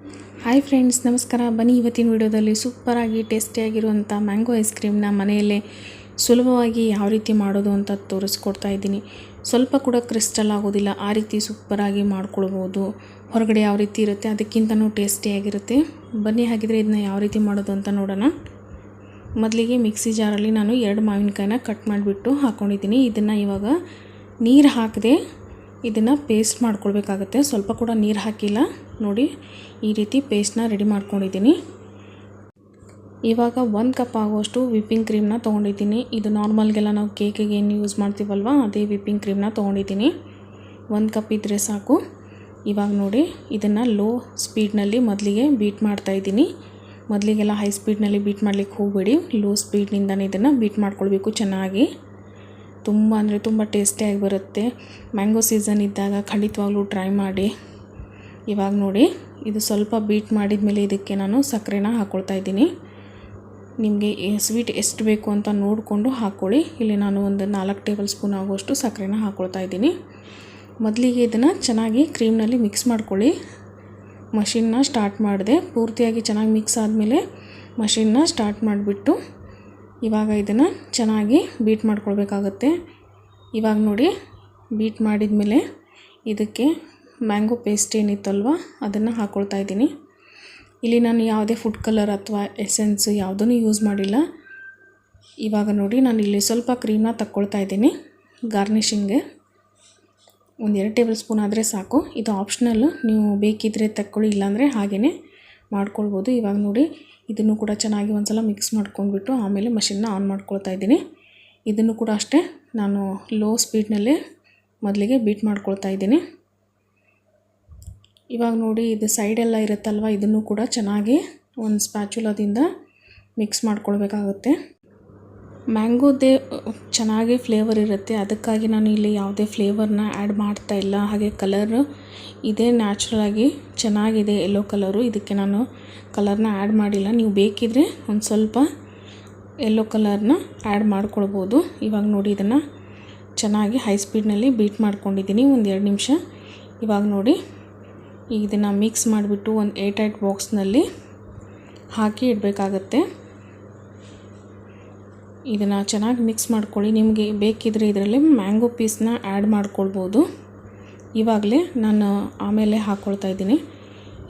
Hi friends ನಮಸ್ಕಾರ. ಬನ್ನಿ ಇವತ್ತಿನ ವಿಡಿಯೋದಲ್ಲಿ ಸೂಪರಾಗಿ ಟೇಸ್ಟಿಯಾಗಿರುವಂಥ ಮ್ಯಾಂಗೋ ಐಸ್ ಕ್ರೀಮ್ನ ಮನೆಯಲ್ಲೇ ಸುಲಭವಾಗಿ ಯಾವ ರೀತಿ ಮಾಡೋದು ಅಂತ ತೋರಿಸ್ಕೊಡ್ತಾ ಇದ್ದೀನಿ. ಸ್ವಲ್ಪ ಕೂಡ ಕ್ರಿಸ್ಟಲ್ ಆಗೋದಿಲ್ಲ, ಆ ರೀತಿ ಸೂಪರಾಗಿ ಮಾಡ್ಕೊಳ್ಬೋದು. ಹೊರಗಡೆ ಯಾವ ರೀತಿ ಇರುತ್ತೆ, ಅದಕ್ಕಿಂತನೂ ಟೇಸ್ಟಿಯಾಗಿರುತ್ತೆ. ಬನ್ನಿ ಹಾಗಿದ್ರೆ ಇದನ್ನ ಯಾವ ರೀತಿ ಮಾಡೋದು ಅಂತ ನೋಡೋಣ. ಮೊದಲಿಗೆ ಮಿಕ್ಸಿ ಜಾರಲ್ಲಿ ನಾನು ಎರಡು ಮಾವಿನಕಾಯಿನ ಕಟ್ ಮಾಡಿಬಿಟ್ಟು ಹಾಕ್ಕೊಂಡಿದ್ದೀನಿ ಇದನ್ನು ಇವಾಗ ನೀರು ಹಾಕದೆ ಇದನ್ನು ಪೇಸ್ಟ್ ಮಾಡ್ಕೊಳ್ಬೇಕಾಗತ್ತೆ. ಸ್ವಲ್ಪ ಕೂಡ ನೀರು ಹಾಕಿಲ್ಲ. ನೋಡಿ ಈ ರೀತಿ ಪೇಸ್ಟ್ನ ರೆಡಿ ಮಾಡ್ಕೊಂಡಿದ್ದೀನಿ. ಇವಾಗ ಒಂದು ಕಪ್ ಆಗುವಷ್ಟು ವಿಪ್ಪಿಂಗ್ ಕ್ರೀಮ್ನ ತೊಗೊಂಡಿದ್ದೀನಿ. ಇದು ನಾರ್ಮಲ್ಗೆಲ್ಲ ನಾವು ಕೇಕಿಗೆ ಏನು ಯೂಸ್ ಮಾಡ್ತೀವಲ್ವ, ಅದೇ ವಿಪ್ಪಿಂಗ್ ಕ್ರೀಮ್ನ ತೊಗೊಂಡಿದ್ದೀನಿ. ಒಂದು ಕಪ್ ಇದ್ದರೆ ಸಾಕು. ಇವಾಗ ನೋಡಿ, ಇದನ್ನು ಲೋ ಸ್ಪೀಡ್ನಲ್ಲಿ ಮೊದಲಿಗೆ ಬೀಟ್ ಮಾಡ್ತಾಯಿದ್ದೀನಿ ಮೊದಲಿಗೆಲ್ಲ ಹೈ ಸ್ಪೀಡ್ನಲ್ಲಿ ಬೀಟ್ ಮಾಡಲಿಕ್ಕೆ ಹೋಗಬೇಡಿ. ಲೋ ಸ್ಪೀಡ್ನಿಂದನೇ ಇದನ್ನು ಬೀಟ್ ಮಾಡ್ಕೊಳ್ಬೇಕು ಚೆನ್ನಾಗಿ. ತುಂಬ ಅಂದರೆ ತುಂಬ ಟೇಸ್ಟಿಯಾಗಿ ಬರುತ್ತೆ. ಮ್ಯಾಂಗೋ ಸೀಸನ್ ಇದ್ದಾಗ ಖಂಡಿತವಾಗ್ಲೂ ಟ್ರೈ ಮಾಡಿ. ಇವಾಗ ನೋಡಿ, ಇದು ಸ್ವಲ್ಪ ಬೀಟ್ ಮಾಡಿದ ಮೇಲೆ ಇದಕ್ಕೆ ನಾನು ಸಕ್ಕರೆನ ಹಾಕ್ಕೊಳ್ತಾ ಇದ್ದೀನಿ. ನಿಮಗೆ ಸ್ವೀಟ್ ಎಷ್ಟು ಬೇಕು ಅಂತ ನೋಡಿಕೊಂಡು ಹಾಕ್ಕೊಳ್ಳಿ ಇಲ್ಲಿ ನಾನು ಒಂದು ನಾಲ್ಕು ಟೇಬಲ್ ಸ್ಪೂನ್ ಆಗುವಷ್ಟು ಸಕ್ಕರೆನ ಹಾಕ್ಕೊಳ್ತಾ ಇದ್ದೀನಿ. ಮೊದಲಿಗೆ ಇದನ್ನು ಚೆನ್ನಾಗಿ ಕ್ರೀಮ್ನಲ್ಲಿ ಮಿಕ್ಸ್ ಮಾಡ್ಕೊಳ್ಳಿ. ಮಷಿನ್ನ ಸ್ಟಾರ್ಟ್ ಮಾಡಿದೆ. ಪೂರ್ತಿಯಾಗಿ ಚೆನ್ನಾಗಿ ಮಿಕ್ಸ್ ಆದಮೇಲೆ ಮಷಿನ್ನ ಸ್ಟಾರ್ಟ್ ಮಾಡಿಬಿಟ್ಟು ಇವಾಗ ಇದನ್ನು ಚೆನ್ನಾಗಿ ಬೀಟ್ ಮಾಡ್ಕೊಳ್ಬೇಕಾಗತ್ತೆ. ಇವಾಗ ನೋಡಿ ಬೀಟ್ ಮಾಡಿದ ಮೇಲೆ ಇದಕ್ಕೆ ಮ್ಯಾಂಗೋ ಪೇಸ್ಟ್ ಏನಿತ್ತಲ್ವ, ಅದನ್ನು ಹಾಕ್ಕೊಳ್ತಾ ಇದ್ದೀನಿ. ಇಲ್ಲಿ ನಾನು ಯಾವುದೇ ಫುಡ್ ಕಲರ್ ಅಥವಾ ಎಸೆನ್ಸ್ ಯಾವುದೂ ಯೂಸ್ ಮಾಡಿಲ್ಲ. ಇವಾಗ ನೋಡಿ, ನಾನು ಇಲ್ಲಿ ಸ್ವಲ್ಪ ಕ್ರೀಮ್ನ ತಕ್ಕೊಳ್ತಾ ಇದ್ದೀನಿ ಗಾರ್ನಿಷಿಂಗ್ಗೆ ಒಂದು ಎರಡು ಟೇಬಲ್ ಸ್ಪೂನ್ ಆದರೆ ಸಾಕು. ಇದು ಆಪ್ಷನಲ್ಲು ನೀವು ಬೇಕಿದ್ದರೆ ತಕ್ಕೊಳ್ಳಿ, ಇಲ್ಲಾಂದರೆ ಹಾಗೆಯೇ ಮಾಡ್ಕೊಳ್ಬೋದು. ಇವಾಗ ನೋಡಿ, ಇದನ್ನು ಕೂಡ ಚೆನ್ನಾಗಿ ಒಂದು ಸಲ ಮಿಕ್ಸ್ ಮಾಡ್ಕೊಂಡ್ಬಿಟ್ಟು ಆಮೇಲೆ ಮಷಿನ್ನ ಆನ್ ಮಾಡ್ಕೊಳ್ತಾ ಇದ್ದೀನಿ. ಇದನ್ನು ಕೂಡ ಅಷ್ಟೇ, ನಾನು ಲೋ ಸ್ಪೀಡ್ನಲ್ಲೇ ಮೊದಲಿಗೆ ಬೀಟ್ ಮಾಡ್ಕೊಳ್ತಾ ಇದ್ದೀನಿ. ಇವಾಗ ನೋಡಿ ಇದು ಸೈಡೆಲ್ಲ ಇರುತ್ತಲ್ವ? ಇದನ್ನು ಕೂಡ ಚೆನ್ನಾಗಿ ಒಂದು ಸ್ಪ್ಯಾಚುಲದಿಂದ ಮಿಕ್ಸ್ ಮಾಡ್ಕೊಳ್ಬೇಕಾಗುತ್ತೆ. ಮ್ಯಾಂಗೋದೇ ಚೆನ್ನಾಗಿ ಫ್ಲೇವರ್ ಇರುತ್ತೆ. ಅದಕ್ಕಾಗಿ ನಾನು ಇಲ್ಲಿ ಯಾವುದೇ ಫ್ಲೇವರ್ನ ಆ್ಯಡ್ ಮಾಡ್ತಾ ಇಲ್ಲ. ಹಾಗೆ ಕಲರ್ ಇದೇ ನ್ಯಾಚುರಲಾಗಿ ಚೆನ್ನಾಗಿದೆ ಯೆಲ್ಲೋ ಕಲರು ಇದಕ್ಕೆ ನಾನು ಕಲರ್ನ ಆ್ಯಡ್ ಮಾಡಿಲ್ಲ. ನೀವು ಬೇಕಿದ್ರೆ ಒಂದು ಸ್ವಲ್ಪ ಯೆಲ್ಲೋ ಕಲರ್ನ ಆ್ಯಡ್ ಮಾಡ್ಕೊಳ್ಬೋದು. ಇವಾಗ ನೋಡಿ ಇದನ್ನು ಚೆನ್ನಾಗಿ ಹೈ ಸ್ಪೀಡ್ನಲ್ಲಿ ಬೀಟ್ ಮಾಡ್ಕೊಂಡಿದ್ದೀನಿ. ಒಂದು ಎರಡು ನಿಮಿಷ. ಇವಾಗ ನೋಡಿ ಈಗ ಇದನ್ನು ಮಿಕ್ಸ್ ಮಾಡಿಬಿಟ್ಟು ಒಂದು ಏಟ್ ಏಟ್ ಬಾಕ್ಸ್ನಲ್ಲಿ ಹಾಕಿ ಇಡಬೇಕಾಗತ್ತೆ. ಇದನ್ನು ಚೆನ್ನಾಗಿ ಮಿಕ್ಸ್ ಮಾಡ್ಕೊಳ್ಳಿ. ನಿಮಗೆ ಬೇಕಿದ್ರೆ ಇದರಲ್ಲಿ ಮ್ಯಾಂಗೋ ಪೀಸ್ನ ಆ್ಯಡ್ ಮಾಡ್ಕೊಳ್ಬೋದು. ಇವಾಗಲೇ ನಾನು ಆಮೇಲೆ ಹಾಕ್ಕೊಳ್ತಾ ಇದ್ದೀನಿ.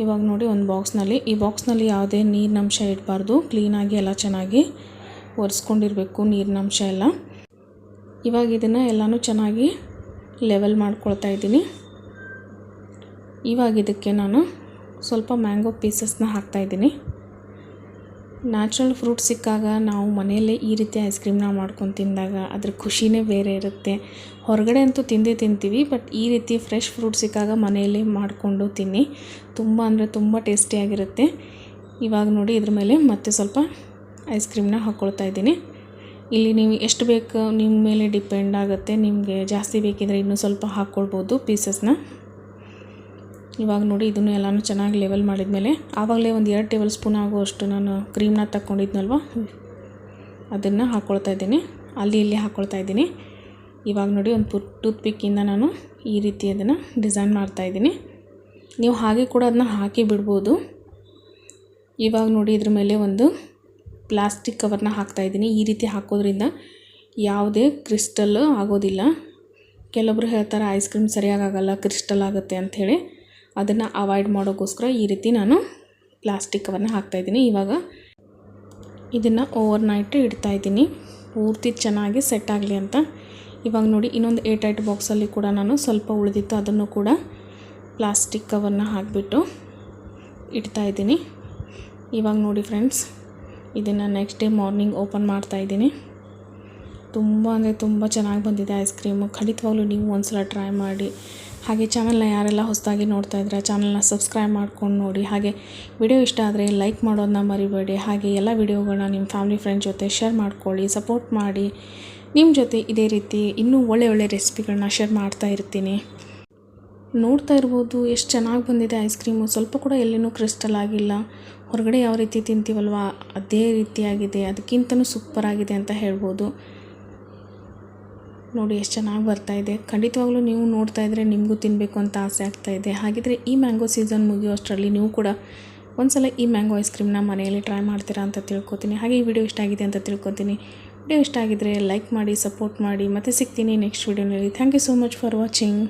ಇವಾಗ ನೋಡಿ ಒಂದು ಬಾಕ್ಸ್ನಲ್ಲಿ ಈ ಬಾಕ್ಸ್ನಲ್ಲಿ ಯಾವುದೇ ನೀರಿನಂಶ ಇಡಬಾರ್ದು. ಕ್ಲೀನಾಗಿ ಎಲ್ಲ ಚೆನ್ನಾಗಿ ಒರೆಸ್ಕೊಂಡಿರಬೇಕು ನೀರಿನಂಶ ಎಲ್ಲ. ಇವಾಗ ಇದನ್ನು ಎಲ್ಲನೂ ಚೆನ್ನಾಗಿ ಲೆವೆಲ್ ಮಾಡ್ಕೊಳ್ತಾ ಇದ್ದೀನಿ. ಇವಾಗ ಇದಕ್ಕೆ ನಾನು ಸ್ವಲ್ಪ ಮ್ಯಾಂಗೋ ಪೀಸಸ್ನ ಹಾಕ್ತಾಯಿದ್ದೀನಿ ನ್ಯಾಚುರಲ್ ಫ್ರೂಟ್ ಸಿಕ್ಕಾಗ ನಾವು ಮನೆಯಲ್ಲೇ ಈ ರೀತಿ ಐಸ್ ಕ್ರೀಮ್ನ ಮಾಡ್ಕೊಂಡು ತಿಂದಾಗ ಅದ್ರ ಖುಷಿನೇ ಬೇರೆ ಇರುತ್ತೆ. ಹೊರಗಡೆ ಅಂತೂ ತಿಂದೇ ತಿಂತೀವಿ, ಬಟ್ ಈ ರೀತಿ ಫ್ರೆಶ್ ಫ್ರೂಟ್ ಸಿಕ್ಕಾಗ ಮನೆಯಲ್ಲೇ ಮಾಡಿಕೊಂಡು ತಿನ್ನಿ. ತುಂಬ ಅಂದರೆ ತುಂಬ ಟೇಸ್ಟಿಯಾಗಿರುತ್ತೆ ಇವಾಗ ನೋಡಿ ಇದ್ರ ಮೇಲೆ ಮತ್ತೆ ಸ್ವಲ್ಪ ಐಸ್ ಕ್ರೀಮ್ನ ಹಾಕ್ಕೊಳ್ತಾ ಇದ್ದೀನಿ. ಇಲ್ಲಿ ನೀವು ಎಷ್ಟು ಬೇಕು ನಿಮ್ಮ ಮೇಲೆ ಡಿಪೆಂಡ್ ಆಗುತ್ತೆ. ನಿಮಗೆ ಜಾಸ್ತಿ ಬೇಕಿದ್ರೆ ಇನ್ನೂ ಸ್ವಲ್ಪ ಹಾಕ್ಕೊಳ್ಬೋದು ಪೀಸಸ್ನ. ಇವಾಗ ನೋಡಿ ಇದನ್ನು ಎಲ್ಲನೂ ಚೆನ್ನಾಗಿ ಲೆವೆಲ್ ಮಾಡಿದ್ಮೇಲೆ ಆವಾಗಲೇ ಒಂದು ಎರಡು ಟೇಬಲ್ ಸ್ಪೂನ್ ಆಗುವಷ್ಟು ನಾನು ಕ್ರೀಮ್ನ ತಗೊಂಡಿದ್ನಲ್ವ ಅದನ್ನು ಹಾಕ್ಕೊಳ್ತಾ ಇದ್ದೀನಿ. ಅಲ್ಲಿ ಇಲ್ಲಿ ಹಾಕ್ಕೊಳ್ತಾ ಇದ್ದೀನಿ. ಇವಾಗ ನೋಡಿ ಒಂದು ಪುಟ್ ಟೂತ್ ಪಿಕ್ಕಿಂದ ನಾನು ಈ ರೀತಿ ಅದನ್ನು ಡಿಸೈನ್ ಮಾಡ್ತಾ ಇದ್ದೀನಿ. ನೀವು ಹಾಗೆ ಕೂಡ ಅದನ್ನ ಹಾಕಿ ಬಿಡ್ಬೋದು. ಇವಾಗ ನೋಡಿ ಇದ್ರ ಮೇಲೆ ಒಂದು ಪ್ಲಾಸ್ಟಿಕ್ ಕವರ್ನ ಹಾಕ್ತಾಯಿದ್ದೀನಿ ಈ ರೀತಿ ಹಾಕೋದ್ರಿಂದ ಯಾವುದೇ ಕ್ರಿಸ್ಟಲ್ ಆಗೋದಿಲ್ಲ. ಕೆಲವೊಬ್ರು ಹೇಳ್ತಾರೆ ಐಸ್ ಕ್ರೀಮ್ ಸರಿಯಾಗಿ ಆಗಲ್ಲ ಕ್ರಿಸ್ಟಲ್ ಆಗುತ್ತೆ ಅಂಥೇಳಿ ಅದನ್ನು ಅವಾಯ್ಡ್ ಮಾಡೋಕ್ಕೋಸ್ಕರ ಈ ರೀತಿ ನಾನು ಪ್ಲಾಸ್ಟಿಕ್ ಕವರ್ನ ಹಾಕ್ತಾಯಿದ್ದೀನಿ ಇವಾಗ ಇದನ್ನು ಓವರ್ ನೈಟ್ ಇಡ್ತಾಯಿದ್ದೀನಿ ಪೂರ್ತಿ ಚೆನ್ನಾಗಿ ಸೆಟ್ ಆಗಲಿ ಅಂತ. ಇವಾಗ ನೋಡಿ, ಇನ್ನೊಂದು ಏಟ್ ಐಟ್ ಬಾಕ್ಸಲ್ಲಿ ಕೂಡ ನಾನು ಸ್ವಲ್ಪ ಉಳಿದಿತ್ತು. ಅದನ್ನು ಕೂಡ ಪ್ಲಾಸ್ಟಿಕ್ ಕವರ್ನ ಹಾಕಿಬಿಟ್ಟು ಇಡ್ತಾಯಿದ್ದೀನಿ ಇವಾಗ ನೋಡಿ ಫ್ರೆಂಡ್ಸ್ ಇದನ್ನು ನೆಕ್ಸ್ಟ್ ಡೇ ಮಾರ್ನಿಂಗ್ ಓಪನ್ ಮಾಡ್ತಾಯಿದ್ದೀನಿ ತುಂಬ ಅಂದರೆ ತುಂಬ ಚೆನ್ನಾಗಿ ಬಂದಿದೆ ಐಸ್ ಕ್ರೀಮು ಖಂಡಿತವಾಗ್ಲೂ ನೀವು ಒಂದು ಸಲ ಟ್ರೈ ಮಾಡಿ. ಹಾಗೆ ಚಾನಲ್ನ ಯಾರೆಲ್ಲ ಹೊಸದಾಗಿ ನೋಡ್ತಾ ಇದ್ರೆ ಚಾನಲ್ನ ಸಬ್ಸ್ಕ್ರೈಬ್ ಮಾಡ್ಕೊಂಡು ನೋಡಿ. ಹಾಗೆ ವಿಡಿಯೋ ಇಷ್ಟ ಆದರೆ ಲೈಕ್ ಮಾಡೋದನ್ನ ಮರಿಬೇಡಿ. ಹಾಗೆ ಎಲ್ಲ ವಿಡಿಯೋಗಳನ್ನ ನಿಮ್ಮ ಫ್ಯಾಮಿಲಿ ಫ್ರೆಂಡ್ ಜೊತೆ ಶೇರ್ ಮಾಡ್ಕೊಳ್ಳಿ, ಸಪೋರ್ಟ್ ಮಾಡಿ. ನಿಮ್ಮ ಜೊತೆ ಇದೇ ರೀತಿ ಇನ್ನೂ ಒಳ್ಳೆ ಒಳ್ಳೆ ರೆಸಿಪಿಗಳನ್ನ ಶೇರ್ ಮಾಡ್ತಾ ಇರ್ತೀನಿ. ನೋಡ್ತಾ ಇರ್ಬೋದು, ಎಷ್ಟು ಚೆನ್ನಾಗಿ ಬಂದಿದೆ ಐಸ್ ಕ್ರೀಮು. ಸ್ವಲ್ಪ ಕೂಡ ಎಲ್ಲಿನೂ ಕ್ರಿಸ್ಟಲ್ ಆಗಿಲ್ಲ. ಹೊರಗಡೆ ಯಾವ ರೀತಿ ತಿಂತೀವಲ್ವ, ಅದೇ ರೀತಿಯಾಗಿದೆ. ಅದಕ್ಕಿಂತನೂ ಸೂಪರಾಗಿದೆ ಅಂತ ಹೇಳ್ಬೋದು. ನೋಡಿ ಎಷ್ಟು ಚೆನ್ನಾಗಿ ಬರ್ತಾ ಇದೆ. ಖಂಡಿತವಾಗ್ಲೂ ನೀವು ನೋಡ್ತಾ ಇದ್ದರೆ ನಿಮಗೂ ತಿನ್ನಬೇಕು ಅಂತ ಆಸೆ ಆಗ್ತಾ ಇದೆ. ಹಾಗಿದ್ರೆ ಈ ಮ್ಯಾಂಗೋ ಸೀಸನ್ ಮುಗಿಯೋ ಅಷ್ಟರಲ್ಲಿ ನೀವು ಕೂಡ ಒಂದ್ಸಲ ಈ ಮ್ಯಾಂಗೋ ಐಸ್ ಕ್ರೀಮ್ನ ಮನೆಯಲ್ಲಿ ಟ್ರೈ ಮಾಡ್ತೀರಾ ಅಂತ ತಿಳ್ಕೊತೀನಿ. ಹಾಗೆ ಈ ವಿಡಿಯೋ ಇಷ್ಟ ಆಗಿದೆ ಅಂತ ತಿಳ್ಕೊತೀನಿ. ವಿಡಿಯೋ ಇಷ್ಟ ಆಗಿದ್ರೆ ಲೈಕ್ ಮಾಡಿ, ಸಪೋರ್ಟ್ ಮಾಡಿ. ಮತ್ತೆ ಸಿಗ್ತೀನಿ ನೆಕ್ಸ್ಟ್ ವಿಡಿಯೋನಲ್ಲಿ. Thank you so much for watching.